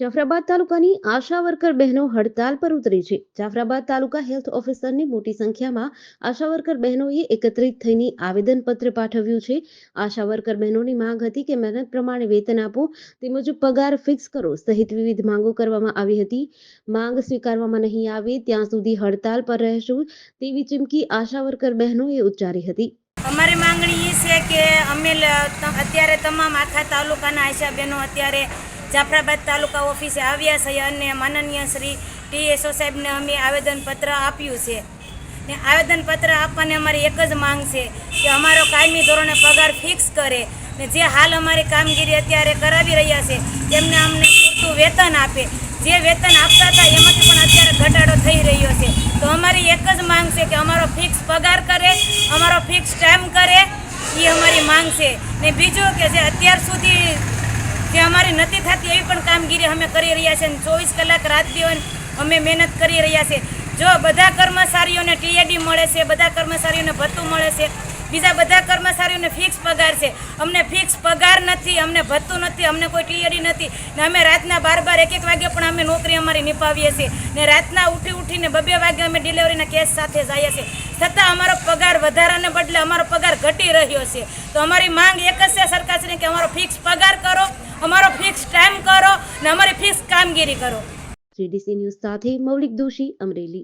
જાફરાબાદ તાલુકાની આશા વર્કર બહેનો હડતાલ પર ઉતરી છે. જાફરાબાદ તાલુકા હેલ્થ ઓફિસરની મોટી સંખ્યામાં આશા વર્કર બહેનોએ એકત્રિત થઈને આવેદનપત્ર પાઠવ્યું છે. આશા વર્કર બહેનોની માંગ હતી કે મહેનત પ્રમાણે વેતન આપો, તેમજ પગાર ફિક્સ કરો સહિત વિવિધ માંગો કરવામાં આવી હતી. માંગ સ્વીકારવામાં નહીં આવે ત્યાં સુધી હડતાલ પર રહેશું તેવી ચીમકી આશા વર્કર બહેનોએ ઉચ્ચારી હતી. અમારી માંગણી એ છે કે અમે અત્યારે તમામ આખા તાલુકાના આશા બહેનો અત્યારે જાફરાબાદ તાલુકા ઓફિસે આવ્યા છે અને માનનીય શ્રી ટી એસો સાહેબને અમે આવેદનપત્ર આપ્યું છે. ને આવેદનપત્ર આપવાની અમારી એક જ માંગ છે કે અમારો કાયમી ધોરણે પગાર ફિક્સ કરે. ને જે હાલ અમારી કામગીરી અત્યારે કરાવી રહ્યા છે તેમને અમને પૂરતું વેતન આપે. જે વેતન આપતા હતા એમાંથી પણ અત્યારે ઘટાડો થઈ રહ્યો છે. તો અમારી એક જ માંગ છે કે અમારો ફિક્સ પગાર કરે, અમારો ફિક્સ ટાઈમ કરે. એ અમારી માંગ છે. ને બીજું કે જે અત્યાર સુધી જે અમારી નથી થતી એવી પણ કામગીરી અમે કરી રહ્યા છીએ ચોવીસ કલાક રાત દિવસ અમે મહેનત કરી રહ્યા છીએ. જો બધા કર્મચારીઓને ટીએડી મળે છે, બધા કર્મચારીઓને ભથ્થું મળે છે, બીજા બધા કર્મચારીઓને ફિક્સ પગાર છે. અમને ફિક્સ પગાર નથી, અમને ભથ્થું નથી, અમને કોઈ ટીએડી નથી. ને અમે રાતના બાર બાર એક એક વાગે પણ અમે નોકરી અમારી નિભાવીએ છીએ. ને રાતના ઉઠી ઉઠીને બબે વાગે અમે ડિલિવરીના કેસ સાથે જઈએ છીએ. છતાં અમારો પગાર વધારાને બદલે અમારો પગાર ઘટી રહ્યો છે. તો અમારી માંગ એક જ છે સરકારશ્રીને કે અમારો ફિક્સ પગાર કરો અમારી કામગીરી કરો. જીડીસી ન્યૂઝ સાથે મૌલિક દોશી અમરેલી.